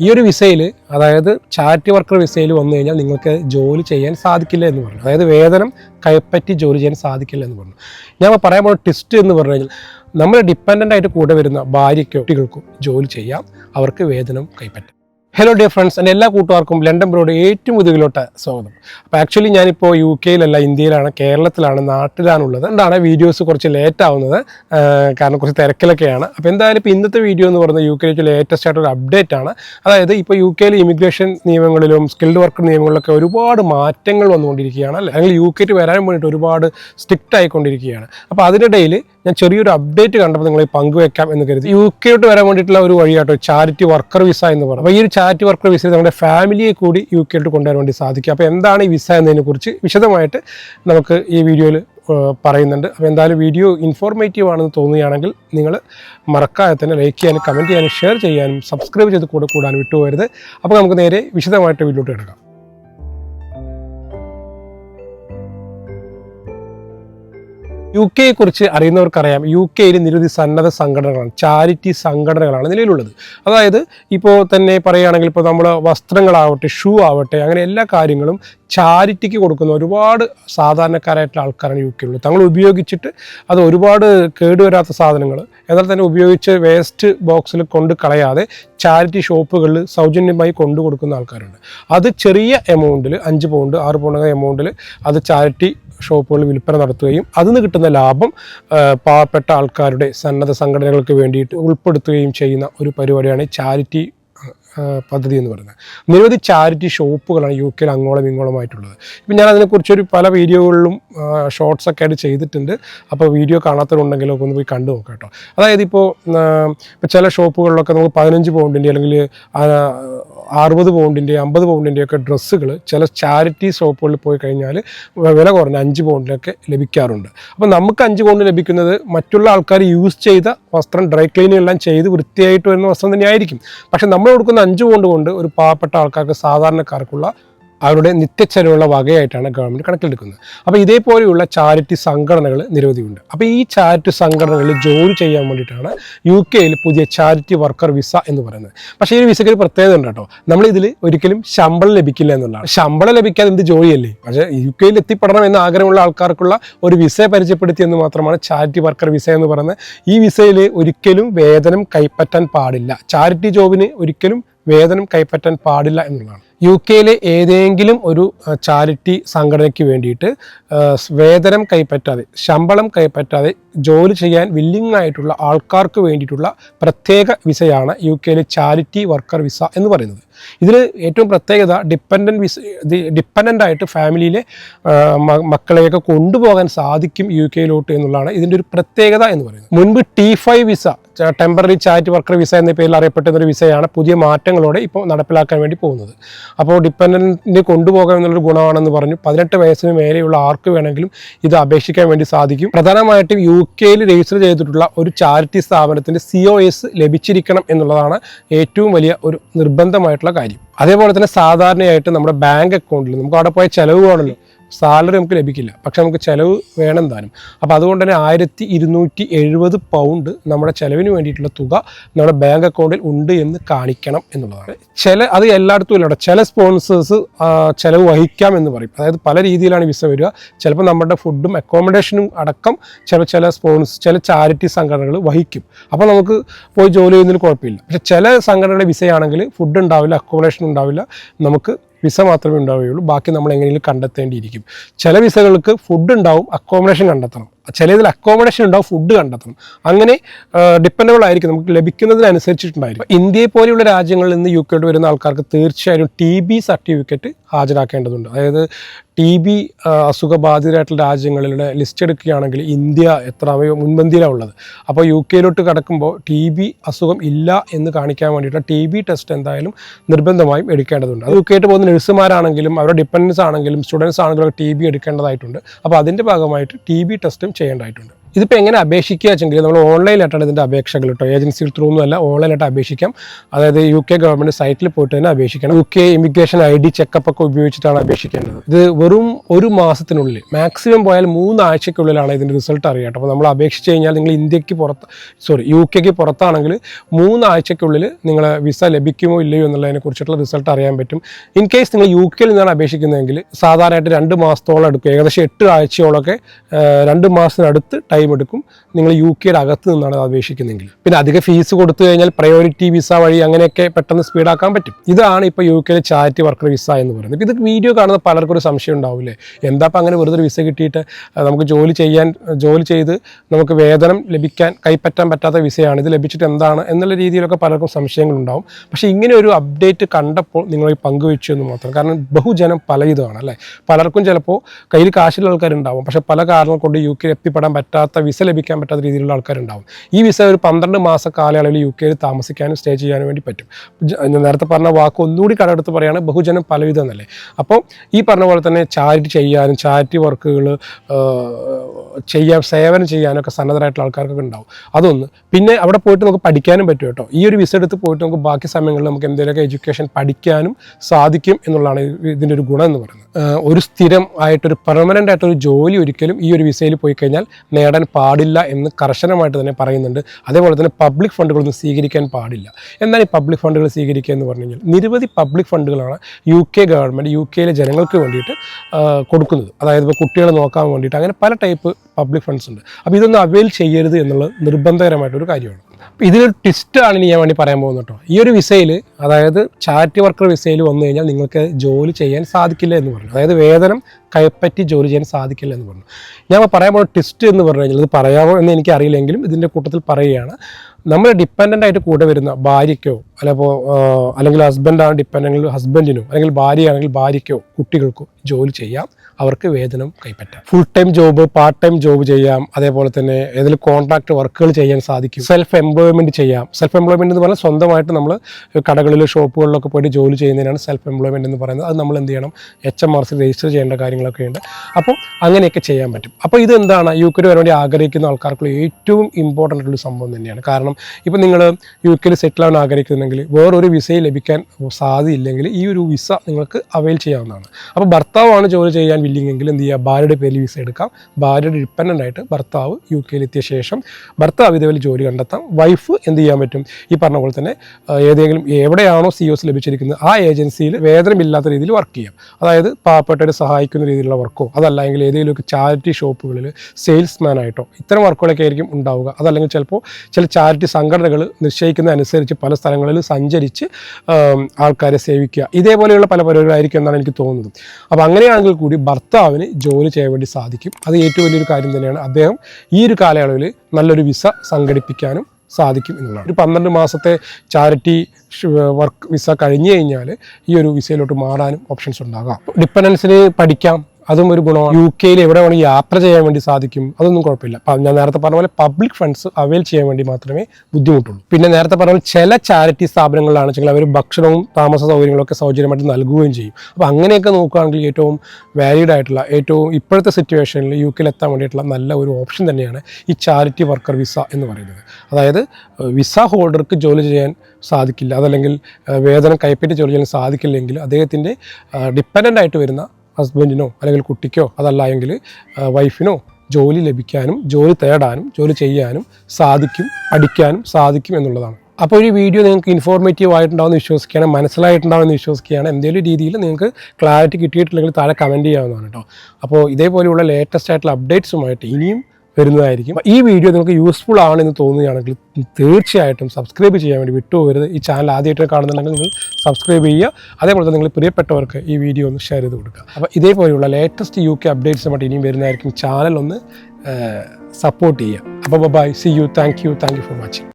ഈ ഒരു വിസയിൽ അതായത് ചാരിറ്റി വർക്കർ വിസയിൽ വന്നു കഴിഞ്ഞാൽ നിങ്ങൾക്ക് ജോലി ചെയ്യാൻ സാധിക്കില്ല എന്ന് പറഞ്ഞു. അതായത് വേതനം കൈപ്പറ്റി ജോലി ചെയ്യാൻ സാധിക്കില്ല എന്ന് പറഞ്ഞു. ഞാൻ പറയാൻ പോകുന്ന ടിസ്റ്റ് എന്ന് പറഞ്ഞു കഴിഞ്ഞാൽ നമ്മൾ ഡിപ്പെൻഡന്റ് ആയിട്ട് കൂടെ വരുന്ന ഭാര്യയ്ക്കോ കുട്ടികൾക്കോ ജോലി ചെയ്യാം. അവർക്ക് വേതനം കൈപ്പറ്റാം. ഹലോ ഡിയർ ഫ്രണ്ട്സ് എന്റെ എല്ലാ കൂട്ടുകാർക്കും ലണ്ടൻ ബ്രോഡ് ഏറ്റവും മുതുകിലോട്ട് സ്വാഗതം. അപ്പോൾ ആക്ച്വലി ഞാനിപ്പോൾ യു കെയിലല്ല ഇന്ത്യയിലാണ് കേരളത്തിലാണ് നാട്ടിലാണുള്ളത്. എന്താണ് വീഡിയോസ് കുറച്ച് ലേറ്റ് ആവുന്നത്? കാരണം കുറച്ച് തിരക്കിലൊക്കെയാണ്. അപ്പോൾ എന്തായാലും ഇപ്പോൾ ഇന്നത്തെ വീഡിയോ എന്ന് പറയുന്നത് യു കെയിലേക്ക് ലേറ്റസ്റ്റ് ആയിട്ടൊരു അപ്ഡേറ്റ് ആണ്. അതായത് ഇപ്പോൾ യു കെയിൽ ഇമിഗ്രേഷൻ നിയമങ്ങളിലും സ്കിൽഡ് വർക്ക് നിയമങ്ങളിലൊക്കെ ഒരുപാട് മാറ്റങ്ങൾ വന്നുകൊണ്ടിരിക്കുകയാണ് അല്ലെ? അല്ലെങ്കിൽ യു കെക്ക് വരാൻ വേണ്ടിയിട്ട് ഒരുപാട് സ്ട്രിക്റ്റ് ആയിക്കൊണ്ടിരിക്കുകയാണ്. അപ്പോൾ അതിനിടയിൽ ഞാൻ ചെറിയൊരു അപ്ഡേറ്റ് കണ്ടപ്പോൾ നിങ്ങളെ പങ്കുവെക്കാം എന്ന് കരുതി. യു കെയോട്ട് വരാൻ വേണ്ടിയിട്ടുള്ള ഒരു വഴിയാട്ടോ ചാരിറ്റി വർക്കർ വിസ എന്ന് പറയുന്നത്. അപ്പോൾ ഈ ഒരു ചാരിറ്റി വർക്കർ വിസ നമ്മുടെ ഫാമിലിയെ കൂടി യു കെയിലോട്ട് കൊണ്ടുവരാൻ വേണ്ടി സാധിക്കും. അപ്പോൾ എന്താണ് ഈ വിസ എന്നതിനെക്കുറിച്ച് വിശദമായിട്ട് നമുക്ക് ഈ വീഡിയോയിൽ പറയുന്നുണ്ട്. അപ്പോൾ എന്തായാലും വീഡിയോ ഇൻഫോർമേറ്റീവ് ആണെന്ന് തോന്നുകയാണെങ്കിൽ നിങ്ങൾ മറക്കാതെ തന്നെ ലൈക്ക് ചെയ്യാനും കമന്റ് ചെയ്യാനും ഷെയർ ചെയ്യാനും സബ്സ്ക്രൈബ് ചെയ്ത് കൂടെ കൂടാനും വിട്ടുപോകരുത്. അപ്പോൾ നമുക്ക് നേരെ വിശദമായിട്ട് വീഡിയോട്ട് എടുക്കാം യു കെയെ കുറിച്ച് അറിയുന്നവർക്കറിയാം. യു കെയിൽ നിരവധി സന്നദ്ധ സംഘടനകളാണ് ചാരിറ്റി സംഘടനകളാണ് നിലവിലുള്ളത്. അതായത് ഇപ്പോൾ തന്നെ പറയുകയാണെങ്കിൽ ഇപ്പോൾ നമ്മൾ വസ്ത്രങ്ങളാവട്ടെ ഷൂ ആവട്ടെ അങ്ങനെ എല്ലാ കാര്യങ്ങളും ചാരിറ്റിക്ക് കൊടുക്കുന്ന ഒരുപാട് സാധാരണക്കാരായിട്ടുള്ള ആൾക്കാരാണ് യു ഉള്ളത് തങ്ങൾ ഉപയോഗിച്ചിട്ട് അത് ഒരുപാട് കേടുവരാത്ത സാധനങ്ങൾ എന്നാൽ തന്നെ ഉപയോഗിച്ച് വേസ്റ്റ് ബോക്സിൽ കൊണ്ട് കളയാതെ ചാരിറ്റി ഷോപ്പുകളിൽ സൗജന്യമായി കൊണ്ടു കൊടുക്കുന്ന ആൾക്കാരുണ്ട്. അത് ചെറിയ എമൗണ്ടിൽ അഞ്ച് പൗണ്ട് ആറ് പൗണ്ട് എമൗണ്ടിൽ അത് ചാരിറ്റി ഷോപ്പുകളിൽ വിൽപ്പന നടത്തുകയും അതിൽ നിന്ന് കിട്ടുന്ന ലാഭം പാവപ്പെട്ട ആൾക്കാരുടെ സന്നദ്ധ സംഘടനകൾക്ക് വേണ്ടിയിട്ട് ഉൾപ്പെടുത്തുകയും ചെയ്യുന്ന ഒരു പരിപാടിയാണ് ചാരിറ്റി പദ്ധതി എന്ന് പറയുന്നത്. നിരവധി ചാരിറ്റി ഷോപ്പുകളാണ് യു കെയിൽ അങ്ങോളം ഇങ്ങോളമായിട്ടുള്ളത്. ഇപ്പം ഞാൻ അതിനെക്കുറിച്ചൊരു പല വീഡിയോകളിലും ഷോർട്സ് ഒക്കെ ആയിട്ട് ചെയ്തിട്ടുണ്ട്. അപ്പോൾ വീഡിയോ കാണാത്തവരുണ്ടെങ്കിലും ഒക്കെ ഒന്ന് പോയി കണ്ടു നോക്കാം കേട്ടോ. അതായത് ഇപ്പോൾ ചില ഷോപ്പുകളിലൊക്കെ നമുക്ക് പതിനഞ്ച് പൗണ്ടിന്റെ അല്ലെങ്കിൽ അറുപത് പൗണ്ടിന്റെ അമ്പത് പൗണ്ടിന്റെ ഒക്കെ ഡ്രസ്സുകൾ ചില ചാരിറ്റി ഷോപ്പുകളിൽ പോയി കഴിഞ്ഞാൽ വില കുറഞ്ഞ അഞ്ച് പൗണ്ടിലൊക്കെ ലഭിക്കാറുണ്ട്. അപ്പോൾ നമുക്ക് അഞ്ച് പൗണ്ട് ലഭിക്കുന്നത് മറ്റുള്ള ആൾക്കാർ യൂസ് ചെയ്ത വസ്ത്രം ഡ്രൈ ക്ലീനിങ് എല്ലാം ചെയ്ത് വൃത്തിയായിട്ട് വരുന്ന വസ്ത്രം തന്നെയായിരിക്കും. പക്ഷേ നമ്മൾ കൊടുക്കുന്ന അഞ്ച് പൗണ്ട് കൊണ്ട് ഒരു പാവപ്പെട്ട ആൾക്കാർക്ക് സാധാരണക്കാർക്കുള്ള അവരുടെ നിത്യച്ചെലവുള്ള വകയായിട്ടാണ് ഗവൺമെന്റ് കണക്കിലെടുക്കുന്നത്. അപ്പോൾ ഇതേപോലെയുള്ള ചാരിറ്റി സംഘടനകൾ നിരവധിയുണ്ട്. അപ്പോൾ ഈ ചാരിറ്റി സംഘടനകളിൽ ജോലി ചെയ്യാൻ വേണ്ടിയിട്ടാണ് യു കെയിൽ പുതിയ ചാരിറ്റി വർക്കർ വിസ എന്ന് പറയുന്നത്. പക്ഷേ ഈ വിസയ്ക്ക് ഒരു പ്രത്യേകത ഉണ്ട് കേട്ടോ. നമ്മളിതിൽ ഒരിക്കലും ശമ്പളം ലഭിക്കില്ല എന്നുള്ളതാണ്. ശമ്പളം ലഭിക്കാതെ എന്ത് ജോലിയല്ലേ? പക്ഷേ യു കെയിൽ എത്തിപ്പെടണം എന്ന ആഗ്രഹമുള്ള ആൾക്കാർക്കുള്ള ഒരു വിസയെ പരിചയപ്പെടുത്തി എന്ന് മാത്രമാണ് ചാരിറ്റി വർക്കർ വിസ എന്ന് പറയുന്നത്. ഈ വിസയിൽ ഒരിക്കലും വേതനം കൈപ്പറ്റാൻ പാടില്ല. ചാരിറ്റി ജോബിന് ഒരിക്കലും വേതനം കൈപ്പറ്റാൻ പാടില്ല എന്നുള്ളതാണ്. യു കെയിലെ ഏതെങ്കിലും ഒരു ചാരിറ്റി സംഘടനയ്ക്ക് വേണ്ടിയിട്ട് വേതനം കൈപ്പറ്റാതെ ശമ്പളം കൈപ്പറ്റാതെ ജോലി ചെയ്യാൻ വില്ലിംഗ് ആയിട്ടുള്ള ആൾക്കാർക്ക് വേണ്ടിയിട്ടുള്ള പ്രത്യേക വിസയാണ് യു കെയിലെ ചാരിറ്റി വർക്കർ വിസ എന്ന് പറയുന്നത്. ഇതിൽ ഏറ്റവും പ്രത്യേകത ഡിപ്പെൻഡന്റ് വിസ ഡിപ്പെൻഡന്റ് ആയിട്ട് ഫാമിലിയിലെ മക്കളെയൊക്കെ കൊണ്ടുപോകാൻ സാധിക്കും യു കെയിലോട്ട് എന്നുള്ളതാണ് ഇതിന്റെ ഒരു പ്രത്യേകത എന്ന് പറയുന്നത്. മുൻപ് T five visa temporary chat worker visa എന്ന പേരിൽ അറിയപ്പെട്ടിരുന്ന ഒരു വിസയാണ് പുതിയ മാറ്റങ്ങളോടെ ഇപ്പോൾ നടപ്പിലാക്കാൻ വേണ്ടി പോകുന്നത്. അപ്പോൾ ഡിപ്പെൻഡന്റിന് കൊണ്ടുപോകാം എന്നുള്ളൊരു ഗുണമാണെന്ന് പറഞ്ഞു. പതിനെട്ട് വയസ്സിന് മേലെയുള്ള ആർക്ക് വേണമെങ്കിലും ഇത് അപേക്ഷിക്കാൻ വേണ്ടി സാധിക്കും. പ്രധാനമായിട്ടും യു കെയിൽ രജിസ്റ്റർ ചെയ്തിട്ടുള്ള ഒരു ചാരിറ്റി സ്ഥാപനത്തിന്റെ സി ലഭിച്ചിരിക്കണം എന്നുള്ളതാണ് ഏറ്റവും വലിയ ഒരു നിർബന്ധമായിട്ടുള്ള കാര്യം. അതേപോലെ തന്നെ സാധാരണയായിട്ട് നമ്മുടെ ബാങ്ക് അക്കൗണ്ടിൽ നമുക്ക് അവിടെ പോയ ചെലവ് വേണമല്ലോ സാലറി നമുക്ക് ലഭിക്കില്ല. പക്ഷെ നമുക്ക് ചിലവ് വേണം താനും അപ്പോൾ അതുകൊണ്ട് തന്നെ ആയിരത്തി ഇരുന്നൂറ്റി എഴുപത് പൗണ്ട് നമ്മുടെ ചിലവിന് വേണ്ടിയിട്ടുള്ള തുക നമ്മുടെ ബാങ്ക് അക്കൗണ്ടിൽ ഉണ്ട് എന്ന് കാണിക്കണം എന്നുള്ളതാണ്. ചില അത് എല്ലായിടത്തും ഇല്ല. ചില സ്പോൺസേഴ്സ് ചിലവ് വഹിക്കാം എന്ന് പറയും. അതായത് പല രീതിയിലാണ് വിസ വരിക. ചിലപ്പോൾ നമ്മുടെ ഫുഡും അക്കോമഡേഷനും അടക്കം ചില ചില സ്പോൺസ് ചില ചാരിറ്റി സംഘടനകൾ വഹിക്കും. അപ്പോൾ നമുക്ക് പോയി ജോലി ചെയ്യുന്നതിന് കുഴപ്പമില്ല. പക്ഷെ ചില സംഘടനയുടെ വിസയാണെങ്കിൽ ഫുഡ് ഉണ്ടാവില്ല അക്കോമഡേഷൻ ഉണ്ടാവില്ല. നമുക്ക് വിസ മാത്രമേ ഉണ്ടാവുകയുള്ളൂ. ബാക്കി നമ്മൾ എങ്ങനെയെങ്കിലും കണ്ടെത്തേണ്ടിയിരിക്കും. ചില വിസകൾക്ക് ഫുഡ് ഉണ്ടാവും അക്കോമഡേഷൻ കണ്ടെത്തണം. ചിലതിൽ അക്കോമഡേഷൻ ഉണ്ടാവും ഫുഡ് കണ്ടെത്തണം അങ്ങനെ ഡിപ്പെൻഡബിൾ ആയിരിക്കും. നമുക്ക് ലഭിക്കുന്നതിനനുസരിച്ചിട്ടുണ്ടായിരിക്കും. ഇന്ത്യയെ പോലെയുള്ള രാജ്യങ്ങളിൽ നിന്ന് യു കെയോട്ട് വരുന്ന ആൾക്കാർക്ക് തീർച്ചയായും ടി ബി സർട്ടിഫിക്കറ്റ് ഹാജരാക്കേണ്ടതുണ്ട്. അതായത് ടി ബി അസുഖബാധിതരായിട്ടുള്ള രാജ്യങ്ങളുടെ ലിസ്റ്റ് എടുക്കുകയാണെങ്കിൽ ഇന്ത്യ എത്രയോ മുൻപന്തിയിലാണ് ഉള്ളത്. അപ്പോൾ യു കെയിലോട്ട് കടക്കുമ്പോൾ ടി ബി അസുഖം ഇല്ല എന്ന് കാണിക്കാൻ വേണ്ടിയിട്ട് ടി ബി ടെസ്റ്റ് എന്തായാലും നിർബന്ധമായും എടുക്കേണ്ടതുണ്ട്. അത് യു കെയിട്ട് പോകുന്ന നഴ്സുമാരാണെങ്കിലും അവരുടെ ഡിപ്പെൻഡൻസ് ആണെങ്കിലും സ്റ്റുഡൻസ് ആണെങ്കിലും ടി ബി എടുക്കേണ്ടതായിട്ടുണ്ട്. അപ്പോൾ അതിന്റെ ഭാഗമായിട്ട് ടി ബി ടെസ്റ്റും ചെയ്യേണ്ടതായിട്ടുണ്ട്. ഇതിപ്പോൾ എങ്ങനെ അപേക്ഷിക്കുക വെച്ചെങ്കിൽ നമ്മൾ ഓൺലൈനായിട്ടാണ് ഇതിന്റെ അപേക്ഷകൾ കേട്ടോ. ഏജൻസികൾ ത്രൂ ഒന്നും അല്ല ഓൺലൈനായിട്ട് അപേക്ഷിക്കാം. അതായത് യു കെ ഗവൺമെന്റ് സൈറ്റിൽ പോയിട്ട് തന്നെ അപേക്ഷിക്കണം. U K immigration I D checkup ഒക്കെ ഉപയോഗിച്ചിട്ടാണ് അപേക്ഷിക്കേണ്ടത്. ഇത് വെറും ഒരു മാസത്തിനുള്ളിൽ മാക്സിമം പോയാൽ മൂന്നാഴ്ചയ്ക്കുള്ളിലാണ് ഇതിന്റെ റിസൾട്ട് അറിയാം കേട്ടോ. അപ്പോൾ നമ്മൾ അപേക്ഷിച്ച് കഴിഞ്ഞാൽ നിങ്ങൾ ഇന്ത്യയ്ക്ക് പുറത്ത് സോറി യു കെക്ക് പുറത്താണെങ്കിൽ മൂന്നാഴ്ചയ്ക്കുള്ളിൽ നിങ്ങൾ വിസ ലഭിക്കുമോ ഇല്ലയോ എന്നുള്ളതിനെ കുറിച്ചിട്ടുള്ള റിസൾട്ട് അറിയാൻ പറ്റും. ഇൻ കേസ് നിങ്ങൾ യു കെയിൽ നിന്നാണ് അപേക്ഷിക്കുന്നതെങ്കിൽ സാധാരണയായിട്ട് രണ്ട് മാസത്തോളം എടുക്കും. ഏകദേശം എട്ട് ആഴ്ചയോളമൊക്കെ രണ്ട് മാസത്തിനടുത്ത് ടൈം എടുക്കും. നിങ്ങൾ യു കെയുടെ അകത്ത് നിന്നാണ് അത് അപേക്ഷിക്കുന്നതെങ്കിൽ. പിന്നെ അധിക ഫീസ് കൊടുത്തു കഴിഞ്ഞാൽ പ്രയോറിറ്റി വിസ വഴി അങ്ങനെയൊക്കെ പെട്ടെന്ന് സ്പീഡാക്കാൻ പറ്റും. ഇതാണ് ഇപ്പോൾ യു കെയിലെ ചാരിറ്റി വർക്കർ വിസ എന്ന് പറയുന്നത്. ഇത് വീഡിയോ കാണുന്ന പലർക്കും ഒരു സംശയം ഉണ്ടാവില്ലേ? എന്താ ഇപ്പം അങ്ങനെ വെറുതെ വിസ കിട്ടിയിട്ട് നമുക്ക് ജോലി ചെയ്യാൻ ജോലി ചെയ്ത് നമുക്ക് വേതനം ലഭിക്കാൻ കൈപ്പറ്റാൻ പറ്റാത്ത വിസയാണ് ഇത് ലഭിച്ചിട്ട് എന്താണ് എന്നുള്ള രീതിയിലൊക്കെ പലർക്കും സംശയങ്ങളുണ്ടാവും പക്ഷേ ഇങ്ങനെ ഒരു അപ്ഡേറ്റ് കണ്ടപ്പോൾ നിങ്ങൾ പങ്കുവെച്ചു എന്ന് മാത്രം. കാരണം ബഹുജനം പല ഇതുമാണ് അല്ലേ? പലർക്കും ചിലപ്പോൾ കയ്യിൽ കാശുള്ള ആൾക്കാരുണ്ടാവും. പക്ഷേ പല കാരണം കൊണ്ട് യു കെയിൽ എത്തിപ്പെടാൻ പറ്റാത്ത വിസ ലഭിക്കാൻ പറ്റാത്ത രീതിയിലുള്ള ആൾക്കാരുണ്ടാവും. ഈ വിസ ഒരു പന്ത്രണ്ട് മാസ കാലയളവിൽ യു കെയിൽ താമസിക്കാനും സ്റ്റേ ചെയ്യാനും വേണ്ടി പറ്റും. നേരത്തെ പറഞ്ഞ വാക്ക് ഒന്നുകൂടി കടമെടുത്ത് പറയുകയാണ് ബഹുജനം പലവിധം എന്നല്ലേ. അപ്പോൾ ഈ പറഞ്ഞ പോലെ തന്നെ ചാരിറ്റി ചെയ്യാനും ചാരിറ്റി വർക്കുകൾ ചെയ്യാൻ സേവനം ചെയ്യാനൊക്കെ സന്നദ്ധരായിട്ടുള്ള ആൾക്കാർക്കൊക്കെ ഉണ്ടാവും. അതൊന്ന്. പിന്നെ അവിടെ പോയിട്ട് നമുക്ക് പഠിക്കാനും പറ്റും കേട്ടോ. ഈ ഒരു വിസ എടുത്ത് പോയിട്ട് നമുക്ക് ബാക്കി സമയങ്ങളിൽ നമുക്ക് എന്തെങ്കിലുമൊക്കെ എഡ്യൂക്കേഷൻ പഠിക്കാനും സാധിക്കും എന്നുള്ളതാണ് ഇതിന്റെ ഒരു ഗുണം എന്ന് പറയുന്നത്. ഒരു സ്ഥിരം ആയിട്ടൊരു പെർമനന്റ് ആയിട്ടൊരു ജോലി ഒരിക്കലും ഈ ഒരു വിസയിൽ പോയി കഴിഞ്ഞാൽ നേടാൻ പാടില്ല എന്ന് കർശനമായിട്ട് തന്നെ പറയുന്നുണ്ട്. അതേപോലെ തന്നെ പബ്ലിക് ഫണ്ടുകളൊന്നും സ്വീകരിക്കാൻ പാടില്ല. എന്നാൽ ഈ പബ്ലിക് ഫണ്ടുകൾ സ്വീകരിക്കുക എന്ന് പറഞ്ഞു കഴിഞ്ഞാൽ നിരവധി പബ്ലിക് ഫണ്ടുകളാണ് യു കെ ഗവൺമെന്റ് യു കെയിലെ ജനങ്ങൾക്ക് വേണ്ടിയിട്ട് കൊടുക്കുന്നത്. അതായത് ഇപ്പോൾ കുട്ടികളെ നോക്കാൻ വേണ്ടിയിട്ട് അങ്ങനെ പല ടൈപ്പ് പബ്ലിക് ഫണ്ട്സ് ഉണ്ട്. അപ്പോൾ ഇതൊന്നും അവൈൽ ചെയ്യരുത് എന്നുള്ളത് നിർബന്ധകരമായിട്ടൊരു കാര്യമാണ്. ഇതിലൊരു ട്വിസ്റ്റ് ആണ് ഇനി ഞാൻ വേണ്ടി പറയാൻ പോകുന്നത് കേട്ടോ ഈ ഒരു വിസയിൽ അതായത് ചാരിറ്റി വർക്കർ വിസയിൽ വന്നു കഴിഞ്ഞാൽ നിങ്ങൾക്ക് ജോലി ചെയ്യാൻ സാധിക്കില്ല എന്ന് പറഞ്ഞു. അതായത് വേതനം കൈപ്പറ്റി ജോലി ചെയ്യാൻ സാധിക്കില്ല എന്ന് പറഞ്ഞു. ഞാൻ പറയാൻ പോകുന്ന ട്വിസ്റ്റ് എന്ന് പറഞ്ഞു കഴിഞ്ഞാൽ ഇത് പറയാമോ എന്ന് എനിക്ക് അറിയില്ലെങ്കിലും ഇതിന്റെ കൂട്ടത്തിൽ പറയുകയാണ്. നമ്മൾ ഡിപ്പെൻഡന്റ് ആയിട്ട് കൂടെ വരുന്ന ഭാര്യയ്ക്കോ അല്ലെങ്കിൽ അല്ലെങ്കിൽ ഹസ്ബൻഡാണ് ഡിപ്പെൻഡെങ്കിൽ ഹസ്ബൻഡിനോ അല്ലെങ്കിൽ ഭാര്യയാണെങ്കിൽ ഭാര്യയ്ക്കോ കുട്ടികൾക്കോ ജോലി ചെയ്യാം. അവർക്ക് വേതനം കൈപ്പറ്റാം. Full time job part time job ചെയ്യാം. അതേപോലെ തന്നെ ഏതെങ്കിലും കോൺട്രാക്ട് വർക്കുകൾ ചെയ്യാൻ സാധിക്കും. സെൽഫ് എംപ്ലോയ്മെന്റ് ചെയ്യാം. സെൽഫ് എംപ്ലോയ്മെന്റ് എന്ന് പറഞ്ഞാൽ സ്വന്തമായിട്ട് നമ്മൾ കടകളിൽ ഷോപ്പുകളിലൊക്കെ പോയിട്ട് ജോലി ചെയ്യുന്നതിനാണ് സെൽഫ് എംപ്ലോയ്മെന്റ് എന്ന് പറയുന്നത്. അത് നമ്മൾ എന്ത് ചെയ്യണം? H M R C register ചെയ്യേണ്ട കാര്യങ്ങളൊക്കെ ഉണ്ട്. അപ്പം അങ്ങനെയൊക്കെ ചെയ്യാൻ പറ്റും. അപ്പോൾ ഇത് എന്താണ്? യു കെയിൽ വരാൻ വേണ്ടി ആഗ്രഹിക്കുന്ന ആൾക്കാർക്കുള്ള ഏറ്റവും ഇമ്പോർട്ടന്റ് ആയിട്ടുള്ള സംഭവം തന്നെയാണ്. കാരണം ഇപ്പം നിങ്ങൾ യു കെയിൽ സെറ്റിൽ ആവാൻ ആഗ്രഹിക്കുന്നുണ്ടെങ്കിൽ വേറൊരു വിസയിൽ ലഭിക്കാൻ സാധ്യതയില്ലെങ്കിൽ ഈ ഒരു വിസ നിങ്ങൾക്ക് അവൈൽ ചെയ്യാവുന്നതാണ്. അപ്പോൾ ഭർത്താവാണ് ജോലി ചെയ്യാൻ വില്ലിങ്ങെങ്കിൽ എന്ത് ചെയ്യുക? ഭാര്യയുടെ പേരിൽ വിസ എടുക്കാം. ഭാര്യയുടെ ഡിപ്പെൻഡന്റ് ആയിട്ട് ഭർത്താവ് യു കെയിൽ എത്തിയ ശേഷം ഭർത്താവ് ഇതേപോലെ ജോലി കണ്ടെത്താം. വൈഫ് എന്ത് ചെയ്യാൻ പറ്റും? ഈ പറഞ്ഞ പോലെ തന്നെ ഏതെങ്കിലും എവിടെയാണോ സി ഒസ് ലഭിച്ചിരിക്കുന്നത് ആ ഏജൻസിയിൽ വേതനമില്ലാത്ത രീതിയിൽ വർക്ക് ചെയ്യാം. അതായത് പാവപ്പെട്ടവരെ സഹായിക്കുന്ന രീതിയിലുള്ള വർക്കോ അതല്ലെങ്കിൽ ഏതെങ്കിലുമൊക്കെ ചാരിറ്റി ഷോപ്പുകളിൽ സെയിൽസ്മാൻ ആയിട്ടോ ഇത്തരം വർക്കുകളൊക്കെ ആയിരിക്കും ഉണ്ടാവുക. അതല്ലെങ്കിൽ ചിലപ്പോൾ ചില ചാരിറ്റി സംഘടനകൾ നിശ്ചയിക്കുന്നതനുസരിച്ച് പല സ്ഥലങ്ങളിൽ സഞ്ചരിച്ച് ആൾക്കാരെ സേവിക്കുക. ഇതേപോലെയുള്ള പല പരിപാടികളായിരിക്കും എന്നാണ് എനിക്ക് തോന്നുന്നത്. അപ്പോൾ അങ്ങനെയാണെങ്കിൽ കൂടി ഭർത്താവിന് ജോലി ചെയ്യാൻ വേണ്ടി സാധിക്കും. അത് ഏറ്റവും വലിയൊരു കാര്യം തന്നെയാണ് അദ്ദേഹം ഈ ഒരു കാലയളവിൽ നല്ലൊരു വിസ സംഘടിപ്പിക്കാനും സാധിക്കും എന്നുള്ളതാണ്. ഒരു പന്ത്രണ്ട് മാസത്തെ ചാരിറ്റി വർക്ക് വിസ കഴിഞ്ഞു കഴിഞ്ഞാൽ ഈ ഒരു വിസയിലോട്ട് മാറാനും ഓപ്ഷൻസ് ഉണ്ടാകാം. ഡിപ്പെൻഡൻസിന് പഠിക്കാം അതും ഒരു ഗുണമാണ്. യു കെയിൽ എവിടെ വേണമെങ്കിൽ യാത്ര ചെയ്യാൻ വേണ്ടി സാധിക്കും അതൊന്നും കുഴപ്പമില്ല. ഞാൻ നേരത്തെ പറഞ്ഞ പോലെ പബ്ലിക് ഫണ്ട്സ് അവൈൽ ചെയ്യാൻ വേണ്ടി മാത്രമേ ബുദ്ധിമുട്ടുള്ളൂ. പിന്നെ നേരത്തെ പറഞ്ഞ പോലെ ചില ചാരിറ്റി സ്ഥാപനങ്ങളിലാണ് അവർ ഭക്ഷണവും താമസ സൗകര്യങ്ങളൊക്കെ സൗജന്യമായിട്ട് നൽകുകയും ചെയ്യും. അപ്പോൾ അങ്ങനെയൊക്കെ നോക്കുകയാണെങ്കിൽ ഏറ്റവും വാലിഡ് ആയിട്ടുള്ള ഏറ്റവും ഇപ്പോഴത്തെ സിറ്റുവേഷനിൽ യു കെയിൽ എത്താൻ വേണ്ടിയിട്ടുള്ള നല്ല ഒരു ഓപ്ഷൻ തന്നെയാണ് ഈ ചാരിറ്റി വർക്കർ വിസ എന്ന് പറയുന്നത്. അതായത് വിസ ഹോൾഡർക്ക് ജോലി ചെയ്യാൻ സാധിക്കില്ല. അതല്ലെങ്കിൽ വേതനം കൈപ്പറ്റി ജോലി ചെയ്യാൻ സാധിക്കില്ലെങ്കിൽ അദ്ദേഹത്തിന്റെ ഡിപ്പെൻഡന്റ് ആയിട്ട് വരുന്ന ഹസ്ബൻഡിനോ അല്ലെങ്കിൽ കുട്ടിക്കോ അതല്ല എങ്കിൽ വൈഫിനോ ജോലി ലഭിക്കാനും ജോലി തേടാനും ജോലി ചെയ്യാനും സാധിക്കും പഠിക്കാനും സാധിക്കും എന്നുള്ളതാണ്. അപ്പോൾ ഈ വീഡിയോ നിങ്ങൾക്ക് ഇൻഫോർമേറ്റീവ് ആയിട്ടുണ്ടാവുമെന്ന് വിശ്വസിക്കുകയാണ് മനസ്സിലായിട്ടുണ്ടാവുമെന്ന് വിശ്വസിക്കുകയാണ് എന്തെങ്കിലും രീതിയിൽ നിങ്ങൾക്ക് ക്ലാരിറ്റി കിട്ടിയിട്ടില്ലെങ്കിൽ താഴെ കമന്റ് ചെയ്യാവുന്നതാണ് കേട്ടോ. അപ്പോൾ ഇതേപോലെയുള്ള ലേറ്റസ്റ്റ് ആയിട്ടുള്ള അപ്ഡേറ്റ്സുമായിട്ട് ഇനിയും വരുന്നതായിരിക്കും. ഈ വീഡിയോ നിങ്ങൾക്ക് യൂസ്ഫുൾ ആണെന്ന് തോന്നുകയാണെങ്കിൽ തീർച്ചയായിട്ടും സബ്സ്ക്രൈബ് ചെയ്യാൻ വേണ്ടി വിട്ടുപോകരുത്. ഈ ചാനൽ ആദ്യമായിട്ട് കാണുന്നുണ്ടെങ്കിൽ നിങ്ങൾ സബ്സ്ക്രൈബ് ചെയ്യുക. അതേപോലെ തന്നെ നിങ്ങൾ പ്രിയപ്പെട്ടവർക്ക് ഈ വീഡിയോ ഒന്ന് ഷെയർ ചെയ്ത് കൊടുക്കുക. അപ്പോൾ ഇതേപോലെയുള്ള ലേറ്റസ്റ്റ് യു കെ അപ്ഡേറ്റ്സുമായിട്ട് ഇനിയും വരുന്നതായിരിക്കും ചാനൽ ഒന്ന് സപ്പോർട്ട് ചെയ്യുക. അപ്പോൾ bye see you thank you thank you for watching